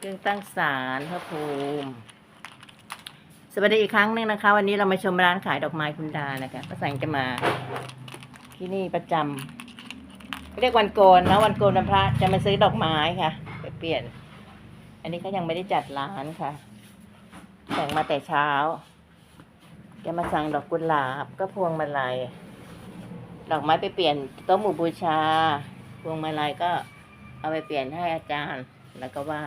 เครื่องตั้งศาลพระภูมิสวัสดีอีกครั้งหนึ่งนะคะ วันนี้เรามาชมร้านขายดอกไม้คุณดานะคะป้าแสงจะมา ที่นี่ประจำเรียกวันโกนนะวันโกนวันพระจะมาซื้อดอกไม้ค่ะไปเปลี่ยน อันนี้ก็ยังไม่ได้จัดร้านค่ะแต่งมาแต่เช้า จะมาสั่งดอกกุหลาบก็พวงมาลัยดอกไม้ไปเปลี่ยนโต๊ะหมู่บูชา พวงมาลัยก็เอาไปเปลี่ยนให้อาจารย์แล้วก็ไหว้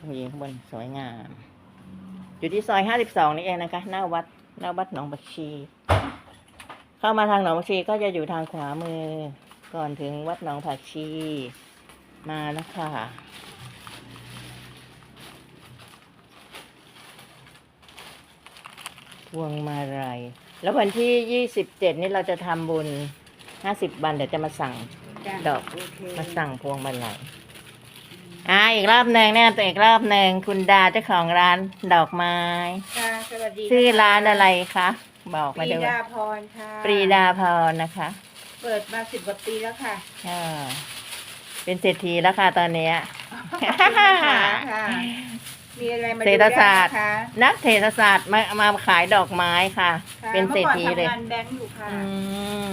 ผู้หญิงข้างบนสวยงาม อยู่ที่ซอยห้าสิบสองนี่เองนะคะหน้าวัดหน้าวัดหนองบักชี เข้ามาทางหนองบักชีก็จะอยู่ทางขวามือ ก่อนถึงวัดหนองผักชี มาแล้วค่ะพวงมาลัยแล้ววันที่ยี่สิบเจ็ดนี่เราจะทำบุญห้าสิบวันเดี๋ยวจะมาสั่งจ้ะดอกโเคมาสั่งพวงมาลัย อ่าอีกรอบหนึ่งแนะนำตัวอีกรอบหนึ่งคุณดาเจ้าของร้านดอกไม้ ค่ะสวัสดีชื่อร้านอะไรคะบอกปมารีด้วยดาพรค่ะปรีดาพรนะคะเปิดมาสิบกว่าปีแล้วค่ะอ่าเป็นเศรษฐีแล้วค่ะตอนเนี้ย ค่ะ มีอะไรมาดูเศรษฐศาสตร์ ได้นะคะนักเศรษฐศาสตร์มามาขายดอกไม้ค่ะ ค่ะเป็นเศรษฐีเลยมื่อก่อนทำงานแบงค์อยู่ค่ะอืม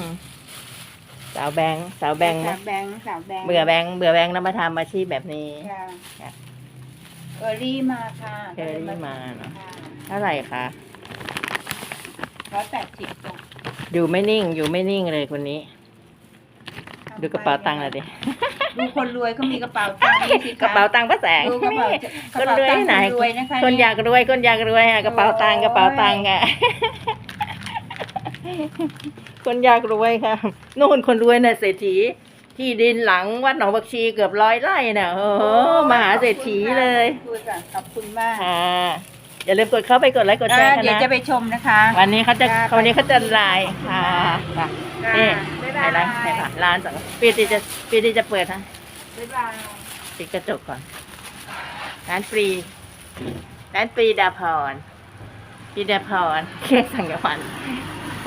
สาวแบงค์สาวแบงค์ไหมสาวแบงค์สาวแบงค์เบื่อแบงค์เบื่อแบงค์แล้วมาทำอาชีพแบบนี้ ค่ะค่ะเออรี่มาค่ะเออรี่มาเนอะ ค่ะเท่าไหร่คะร้อยแปดสิบจ้ะอยู่ไม่นิ่งอยู่ไม่นิ่งเลยคนนี้ ดูกระเป๋าตังค์หน่อยดิดูคนรวยเขามีกระเป๋าตังค์นี่สิคกระเป๋าตังค์พระแสงดูกระเป๋านี่กระเป๋าคนรวยตังที่ค์ไหนคนรวยนะคะคนอยากรวยคนอยากรวยอะกระเป๋าตังค์กระเป๋าตังค์อะ คนอยากรวยค่ะนู่นคนรวยน่ะเศรษฐี ที่ดินหลังวัดหนองบักชีเกือบร้อยไร่น่ะโอ้โหมหาเศรษฐีเลยขอบคุณค่ะขอบคุณมากค่ะอย่าลืมกดเข้าไปกดไลค์กดแชอ่าร์กันเดี๋ยวนะจะไปชมนะคะวันนี้เขาจะค่ะวันนี้เขาจะไลน์ค่ะค่ะค่ะนี่บ๊ายไปบายร้านไปค่ะร้านสองปีที่จะปีที่จะเปิดฮะบ๊ายบาย ปิดกระจกก่อนร้านฟรีร้านฟรีดาพรฟรีดาพรเค้กสังกะวัน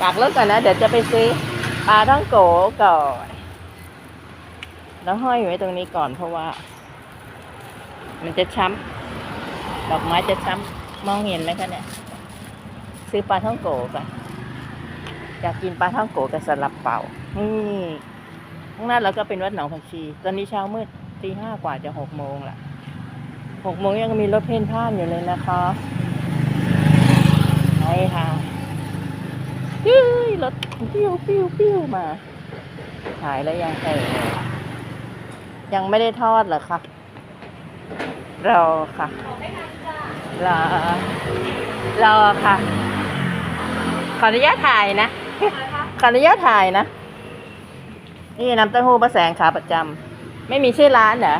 ฝากรถก่อนนะ เดี๋ยวจะไปซื้อปลาท่องโกก่อนแล้วห้อยไว้ตรงนี้ก่อนเพราะว่า มันจะช้ำดอกไม้จะช้ำมองเห็นไหมคะเนี่ย ซื้อปลาท่องโกก่อนอยากกินปลาท่องโกกับสลับเป่านี่ข้างหน้าเราก็เป็นวัดหนองผักชี ตอนนี้เช้ามืดตีห้ากว่าจะหกโมงละหกโมงยังมีรถเพ่นพ่านอยู่เลยนะคะใช่ค่ะ ปิ้วปิ้วปิ้วมาขายแล้วยังเออยังไม่ได้ทอดเหรอคะรอค่ะรอรอค่ะ ขออนุญาตถ่ายนะ ขออนุญาตถ่ายนะ นี่น้ำเต้าหู้ป้าแสงขาประจำไม่มีชื่อร้านเหรอ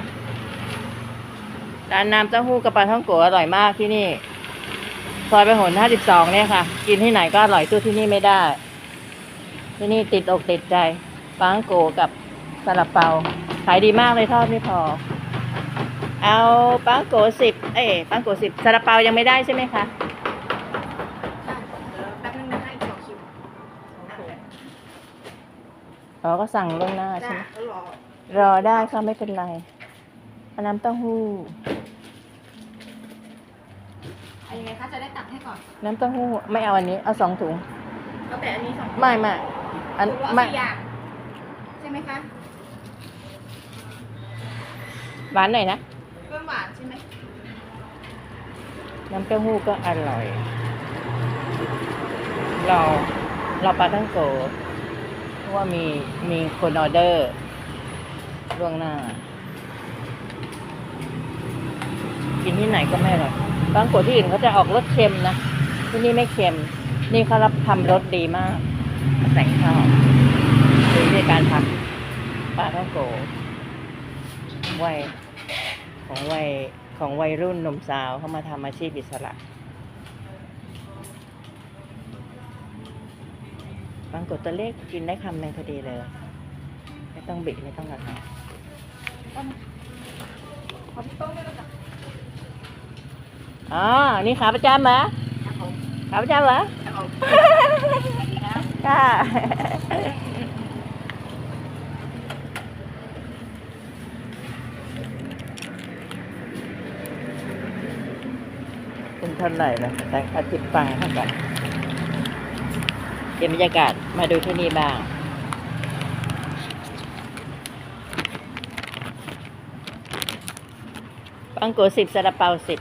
ร้านน้ำเต้าหู้กับปลาท่องโกะอร่อยมากที่นี่ซอยไปหนห้าสิบสองเนี่ยค่ะ กินที่ไหนก็อร่อยตู้ที่นี่ไม่ได้ ที่นี่ติดอกติดใจปลาท่องโกะกับซาลาเปา ขายดีมากเลยทอดไม่พอ เอาปลาท่องโกสิบเอ้ยปลาท่องโกสิบซาลาเปายังไม่ได้ใช่ไหมคะแป๊บนึงนะให้ขอคิวอ๋อก็สั่งล่วงหน้าใช่จ้ะไหมก็รอรอได้ค่ะไม่เป็นไรเอาน้ำเต้าหู้เอายังไงคะจะได้ตักให้ก่อน น้ำเต้าหู้ไม่เอาอันนี้ เอาสองถุงเอาแต่อันนี้สองไม่ไม่ อันหรือว่าไม่สี่อย่างใช่ไหมคะหวานหน่อยนะ เพิ่มหวานใช่ไหมน้ำเต้าหู้ก็อร่อย เราเราปลาทั้งโกเพราะว่ามีมีคนออเดอร์ล่วงหน้า กินที่ไหนก็ไม่อร่อยบางโกที่อื่นเขาจะออกรสเค็มนะ ที่นี่ไม่เค็ม นี่เขารับทำรสดีมาก แต่งข้าวดูวิธีการทำปลาท่องโกวัยของวัยของวัยรุ่นหนุ่มสาวเขามาทำอาชีพอิสระบางกดตัวเลขกินได้คำหนึ่งพอดีเลย ไม่ต้องบิดไม่ต้องอะไรขอพี่โต้งได้ไหมจ๊ะอ๋อ นี่ขาประจำเหรอครับผมขาประจำเหรอ ครับผมค่ะ เป็นเท่าไหร่ละแต่อาทิตย์ฟังเท่ากันเก็บบรรยากาศมาดูที่นี่บ้างปังโกสิบซาลาเปาสิบ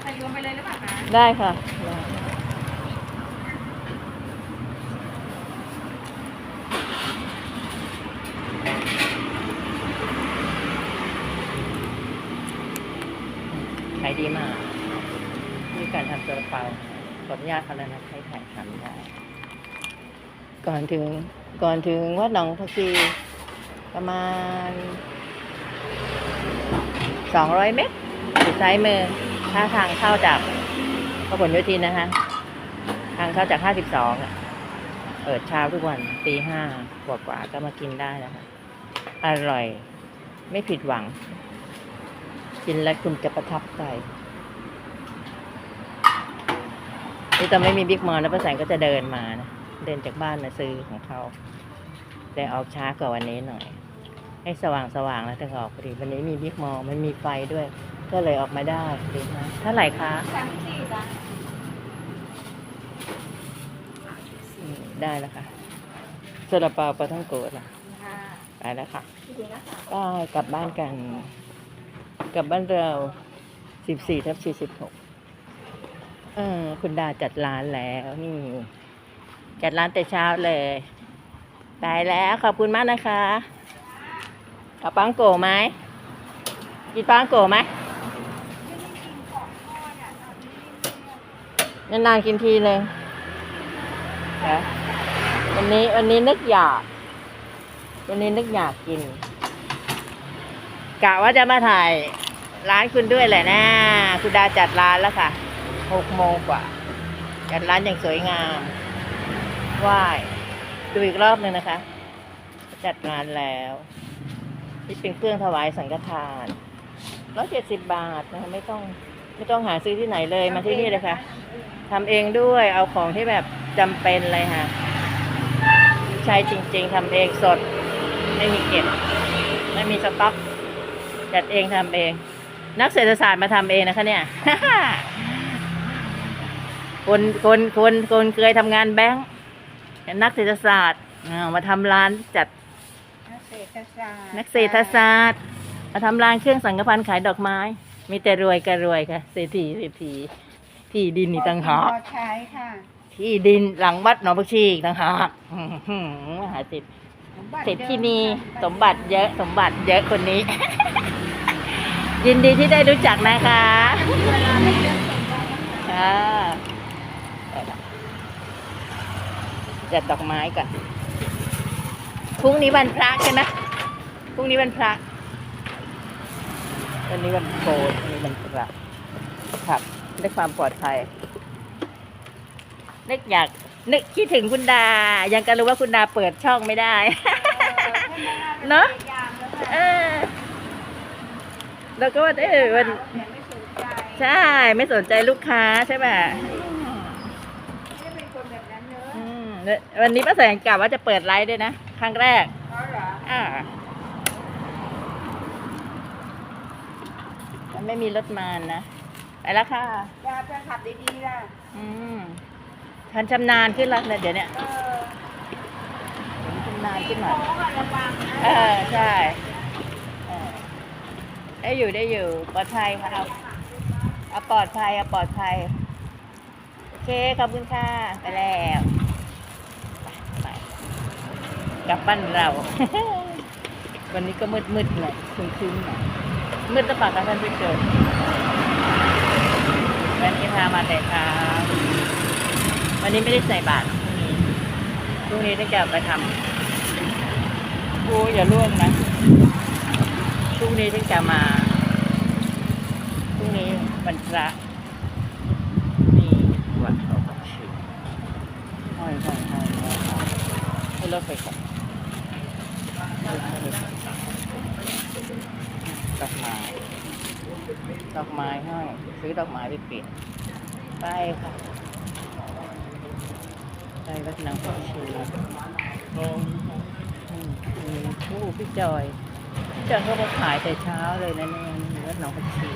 ใส่รวมไปเลยหรือเปล่าคะได้ค่ะไดีมากมีการทำซาลาเปาขออนุญาตเขาแล้วนะให้ถ่ายทำได้ ก่อนถึงก่อนถึงวัดหนองพักีประมาณสองร้อยเมตรอยู่ซ้ายมือถ้าทางเข้าจากพหลโยธินนะคะ ทางเข้าจากห้าสิบสองเปิดเช้าทุกวันตีห้ากว่ากว่าก็มากินได้นะคะ อร่อย ไม่ผิดหวัง กินแล้วคุณจะประทับใจนี่ตอนไม่มีบิ๊กมอลแล้วป้าแสงก็จะเดินมานะ เดินจากบ้านมาซื้อของเขาแต่ออกช้ากว่าวันนี้หน่อย ให้สว่างสว่างๆแล้วถึงออกพอดีวันนี้มีบิ๊กมอลมันมีไฟด้วย ก็เลยออกมาได้ดีมากเท่าไหร่คะสามสิบสี่จ้ะอืมได้แล้วค่ะซาลาเปาปลาท่องโกะล่ะค่ะไปแล้วค่ะดีนะคะก็กลับบ้านกัน กับบ้านเราสิบสี่ทับสี่สิบหกเออคุณดาจัดร้านแล้วนี่ จัดร้านแต่เช้าเลยตายแล้วขอบคุณมากนะคะเอาปังโกไหมกินปังโกไหมนานๆกินทีเลยวันนี้วันนี้นึกอยาก วันนี้นึกอยากกิน กะว่าจะมาถ่ายร้านคุณด้วยแหละนะคุณดาจัดร้านแล้วค่ะหกโมงกว่า จัดร้านอย่างสวยงามไหว้ดูอีกรอบหนึ่งนะคะ จัดงานแล้วนี่เป็นเครื่องถวายสังฆทานร้อยเจ็ดสิบบาทนะคะไม่ต้องไม่ต้องหาซื้อที่ไหนเลยมาที่นี่เลยค่ะทำเองด้วยเอาของที่แบบจำเป็นเลยค่ะ ใช้จริง ๆทำเองสด ไม่มีเก็บ ไม่มีสต็อก จัดเองทำเอง นักเศรษฐศาสตร์มาทำเองนะคะเนี่ย คนคนคนคนเคยทำงานแบงค์เป็นนักเศรษฐศาสตร์อ่ามาทำร้านจัดนักเศรษฐศาสตร์นักเศรษฐศาสตร์ มาทำร้านเครื่องสังกพันธ์ขายดอกไม้ มีแต่รวยกันรวยค่ะเศรษฐีเศรษฐีที่ดินนี่ต่างหากพอใช้ค่ะที่ดินหลังวัดหนองบักชีอีกต่างหากอื้อหือมหาสิทธิ์สมบัติเศรษฐีนีเดิสมบัติเยอะสมบัติเยอะคนนี้ ยินดีที่ได้รู้จักนะคะค่ะได้ละจัดดอกไม้ก่อนพรุ่งนี้วันพระใช่ไหมพรุ่งนี้วันพระวันนี้วันโกนวันนี้วันพระครับด้วยความปลอดภัยนึกอยากนึกคิดถึงคุณดา ยังก็รู้ว่าคุณดาเปิดช่องไม่ได้ เนอะเออ แล้วก็ว่าเออวันแต่ไม่สนใจใช่ ไม่สนใจลูกค้าใช่ไหมไม่ได้เป็นคนแบบนั้นเนอะอืมแล้ววันนี้ป้าแสงกะว่าจะเปิดไลฟ์ด้วยนะ ครั้งแรกเพราะเหรออ่ามันไม่มีรถมานะ ไปแล้วค่ะยาจะขับดีๆล่ะ อืมทันชำนาญขึ้นแล้วเนี่ยเดี๋ยวเนี้ยเออชำนาญขึ้นหน่อยโค้งอะระวังนะเออ ใช่เออ ได้อยู่ได้อยู่ปลอดภัยค่ะเอาเอาปลอดภัยเอาปลอดภัย โอเค ขอบคุณค่ะ ไปแล้วไปกลับบ้านเรา วันนี้ก็มืดมืดหน่อยคืนคืนๆหน่อยมืดหรือเปล่าคะท่านผู้ชมวันนี้พามาแต่เช้าวันนี้ไม่ได้ใส่บาตรพรุ่งนี้พรุ่งนี้ต้องจะไปทำโอ้ยอย่าล่วงนะ พรุ่งนี้ถึงจะมาพรุ่งนี้วันพระนี่วัดเขาบักชีห้อห้อยห้อยห้อยห้อยให้รถไปก่อนดอกไม้ดอกไม้ห้อยซื้อดอกไม้ไปเปลี่ยนไปค่ะไปวัดนางบักชีอืมอืมโอ้พี่จอย จอยเขามาขายแต่เช้าเลยนะเนี่ยวัดหนองพัชี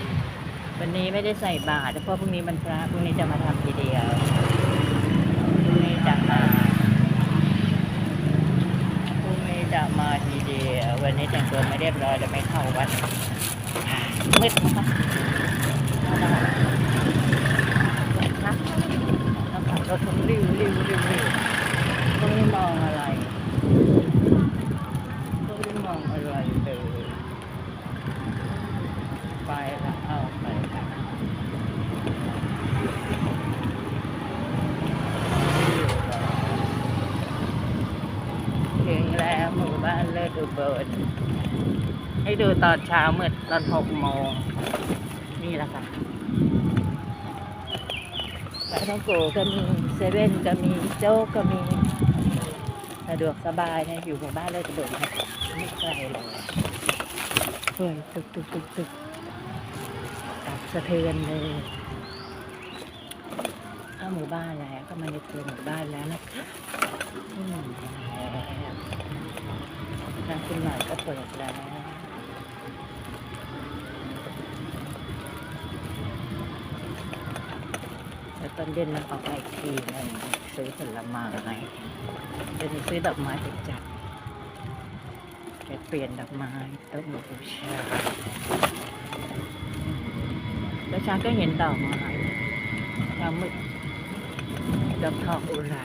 วันนี้ไม่ได้ใส่บาตรเพราะพรุ่งนี้มันพระพรุ่งนี้จะมาทำทีเดียวพรุ่งนี้จะมาพรุ่งนี้จะมาทีเดียววันนี้แต่งตัวไม่เรียบร้อยเลยไม่เข้าวัดอ่ามืดนะคะเอาละครับแล้วขับรถผมริ้วริ้วก็ไม่มองอะไรก็ไม่มองอะไรเลยไปละเอาไปละถึงแล้วหมู่บ้านเลิศอุบลให้ดู ตอนเช้ามืดตอนหกโมงนี่แหละค่ะร้านทองโกก็มีเซเว่นก็มีโจ๊กก็มีสะดวกสบายนะอยู่หมู่บ้านเลิศอุบลนะไม่ไกลเลยเฮ้ยตึกตึกตึกตึกตับสะเทือนเลยเข้าหมู่บ้านแล้วก็มาในตัวหมู่บ้านแล้วนะคะอืมแล้วทางคุณหน่อยก็เปิดแล้ว แล้ว ตอนเย็นมันออกมาอีกทีหนึงซื้อผลไม้เดี๋ยวนี้ซื้อดอกไม้ไปจัดไปเปลี่ยนดอกไม้ต้นบูชาแล้วช้างก็เห็นดอกไม้เช้ามืดดอกทองอุไร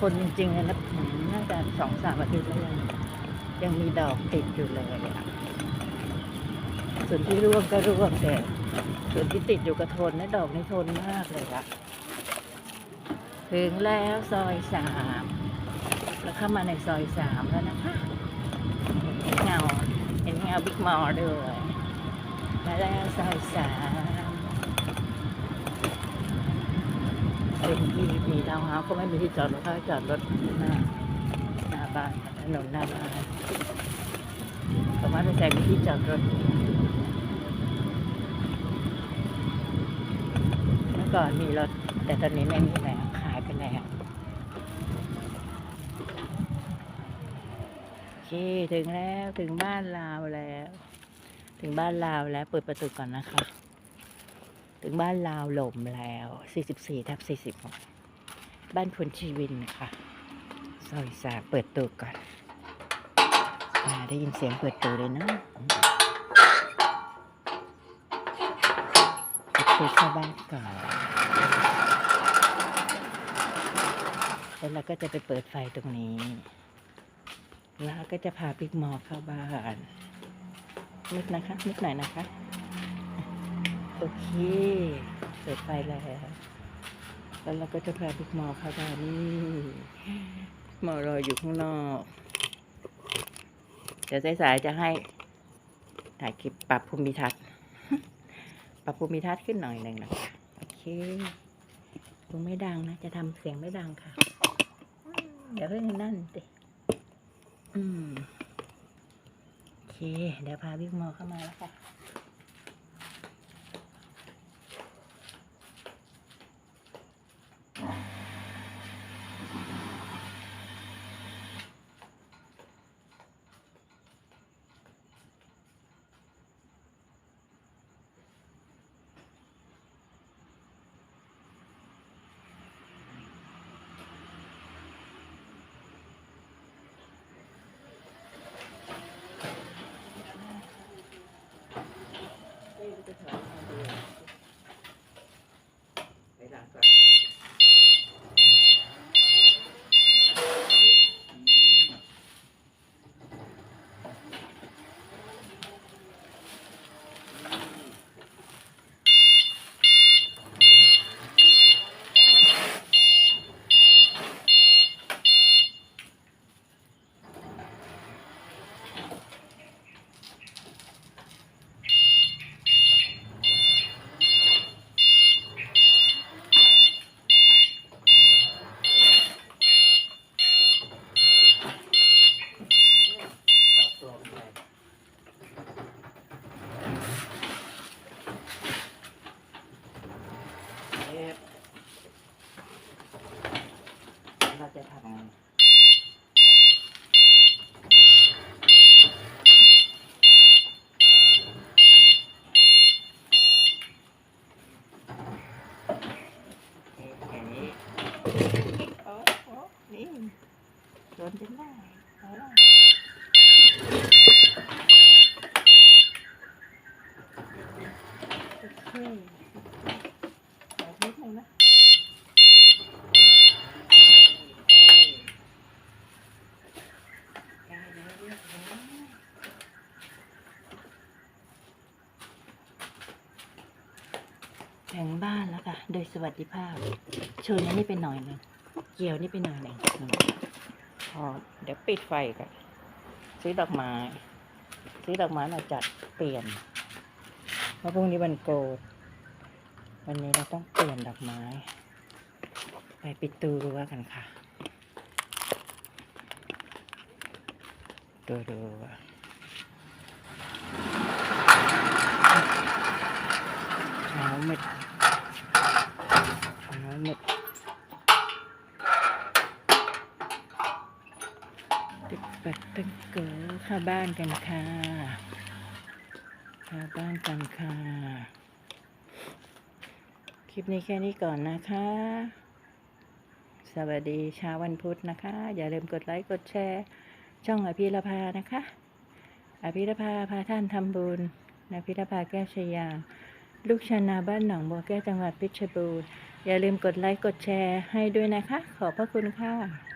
คนจริงๆนะน่าจะสองสามอาทิตย์แล้วยังยังมีดอกติดอยู่เลยส่วนที่ร่วงก็ร่วงแต่ ส่วนที่ติดอยู่กระทนนะดอกนี่ทนมากเลยละถึงแล้วซอยสามแล้วเข้ามาในซอยสามแล้วนะคะเห็นเงาเห็นเงาบิ๊กมอลด้วยมาแล้วซอยสามเป็นที่มีทาวน์เฮาส์ก็ไม่มีที่จอดรถเขาจอดรถหน้าหน้าบ้านถนนหน้าบ้านสามารถไปใช้ที่จอดรถ เมื่อ ก่อนมีรถ แต่ตอนนี้ไม่มีแล้วขายไปแล้วโอเคถึงแล้วถึงบ้านลาวแล้ว ถึงบ้านลาวแล้วเปิดประตูก่อนนะคะ ถึงบ้านลาวหล่มแล้ว 44ทับ46 บ้านพลชีวินนะคะซอยสาเปิดตัวก่อนอได้ยินเสียงเปิดตัวเลยนะ เปิดเข้าบ้านก่อนแล้วเราก็จะไปเปิดไฟตรงนี้ แล้วก็จะพาปิ๊กมอเข้าบ้านนิดนะคะนิดหน่อยนะคะ โอเคเปิดไฟแล้วแล้วเราก็จะพาปิ๊กมอเข้าบ้านนี่มอรออยู่ข้างนอกเดี๋ยวสายๆจะให้ถ่ายคลิปปรับภูมิทัศน์ ปรับภูมิทัศน์ขึ้นหน่อยหนึ่งนะคะโอเคคงไม่ดังนะ จะทำเสียงไม่ดังค่ะเดี๋ยวเพิ่งนั่นสิอืมโอเค เดี๋ยวพาบิ๊กมอเข้ามาแล้วค่ะ Okay. Oh, oh, oh name. Doon din na. วัสดิภาพชนอันนี้ไปหน่อยหนึงเกี่ยวนี่ไปหน่อยหนึ่งพอเดี๋ยวปิดไฟกันซื้อดอกไม้ซื้อดอกไม้มาจัดเปลี่ยน เพราะพรุ่งนี้วันโกนวันนี้เราต้องเปลี่ยนดอกไม้ ไปปิดตูรั้วกันค่ะดูดูว่าเมืด เช้ามืดตึกปัดตึงเก๋อข้าบ้านกันค่ะข้าบ้านกันค่ะ คลิปนี้แค่นี้ก่อนนะคะ สวัสดีเช้าวันพุธนะคะ อย่าลืมกดไลค์กดแชร์ ช่องอภิรภานะคะ อภิรภาพาท่านทำบุญอภิรภาแก้วชยา ลูกชนาบ้านหนองบัวแก้วจังหวัดเพชรบูรณ์ อย่าลืมกดไลค์กดแชร์ให้ด้วยนะคะ ขอบพระคุณค่ะ